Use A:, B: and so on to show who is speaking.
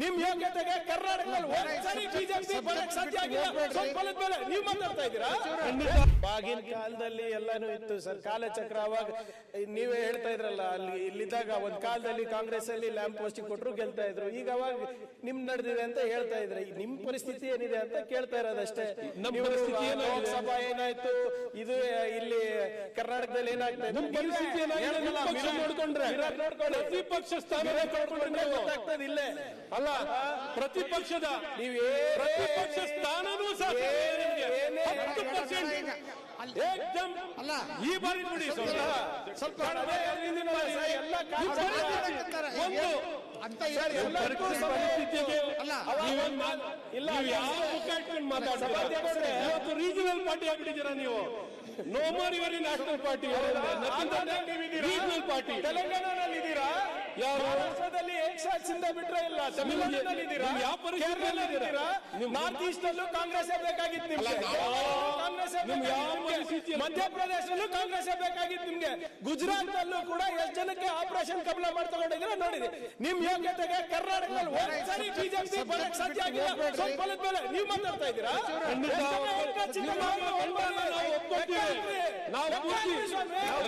A: ನಿಮ್ ಯೋಗ್ಯತೆಗೆ ಕರ್ನಾಟಕದಲ್ಲಿ ಬಿಜೆಪಿ ಸಾಧ್ಯ ಆಗಿಲ್ಲ. ಸ್ವಲ್ಪ ಮೇಲೆ ನೀವು ಮಾತಾಡ್ತಾ ಇದ್ದೀರಾ? ಆಗಿನ ಕಾಲದಲ್ಲಿ ಎಲ್ಲಾನು ಇತ್ತು ಸರ್. ಕಾಲಚಕ್ರ ಅವಾಗ ನೀವೇ ಹೇಳ್ತಾ ಇದ್ರಲ್ಲ ಅಲ್ಲಿ ಇಲ್ಲಿದ್ದಾಗ ಒಂದ್ ಕಾಲದಲ್ಲಿ ಕಾಂಗ್ರೆಸ್ ಅಲ್ಲಿ ಲ್ಯಾಂಪ್ ಪೋಸ್ಟ್ ಕೊಟ್ಟರು ಗೆಲ್ತಾ ಇದ್ರು. ಈಗ ಅವಾಗ ನಿಮ್ ನಡೆದಿದೆ ಅಂತ ಹೇಳ್ತಾ ಇದ್ರೆ. ನಿಮ್ ಪರಿಸ್ಥಿತಿ ಏನಿದೆ ಅಂತ ಕೇಳ್ತಾ ಇರೋದಷ್ಟೇ? ಲೋಕಸಭಾ ಏನಾಯ್ತು? ಇದು ಇಲ್ಲಿ ಕರ್ನಾಟಕದಲ್ಲಿ ಏನಾಗ್ತಾ ಇದೆ?
B: ನೋಡ್ಕೊಂಡ್ರೆ. ಪ್ರತಿಪಕ್ಷ ಸ್ಥಾನ
A: ಇಲ್ಲೇ
B: ಅಲ್ಲ ಪ್ರತಿಪಕ್ಷದ
A: ನೀವೇ
B: ಪ್ರತಿಪಕ್ಷ ಸ್ಥಾನನೂ ಸಹ ಹತ್ತು ಪರ್ಸೆಂಟ್
C: ಅಲ್ಲ.
B: ಈ ಬಾರಿ ನೋಡಿ ಸ್ವಲ್ಪ. ಇವತ್ತು ರೀಜನಲ್ ಪಾರ್ಟಿ ಆಗ್ಬಿಟ್ಟಿದ್ದೀರಾ ನೀವು? No more your national party? Regional party
A: ತೆಲಂಗಾಣದಲ್ಲಿ? ಮಹಾರಾಷ್ಟ್ರದಲ್ಲಿ ಏಕ್ಸಾಕ್ಸಿಂದ ಬಿಟ್ರೆ ಇಲ್ಲ. ತಮಿಳುನಾಡಿನಲ್ಲಿ ಇದ್ದೀರಾ
B: ನೀವು ಯಾವ ಪರಿಸ್ಥಿತಿಯಲ್ಲಿ ಇದ್ದೀರಾ?
A: ನಾರ್ತ್ ಈಸ್ಟ್ ಅಲ್ಲೂ ಕಾಂಗ್ರೆಸ್ ಬೇಕಾಗಿತ್ತು ನಿಮ್ಗೆ. ಕಾಂಗ್ರೆಸ್
B: ನಿಮ್ಗೆ. ಯಾವ
A: ಮಧ್ಯಪ್ರದೇಶದಲ್ಲೂ ಕಾಂಗ್ರೆಸ್ ಬೇಕಾಗಿತ್ತು ನಿಮ್ಗೆ. ಗುಜರಾತ್ ಅಲ್ಲೂ ಕೂಡ ಎಷ್ಟು ಜನಕ್ಕೆ ಆಪರೇಷನ್ ಕಮಲ ಮಾಡಿ ತಗೊಂಡಿದ್ದೀರಾ? ನೋಡಿದೆ. ನಿಮ್ ಯೋಗ್ಯತೆಗೆ ಕರ್ನಾಟಕದಲ್ಲಿ ಒಂದ್ಸರಿ ಬಿಜೆಪಿ ಬರಕ್ ಸಾಧ್ಯ ಆಗಿಲ್ಲ. ಸ್ವಲ್ಪ ಮೇಲೆ ನೀವು ಮಾತಾಡ್ತಾ ಇದ್ದೀರಾ ನಾವು
B: ನಾವು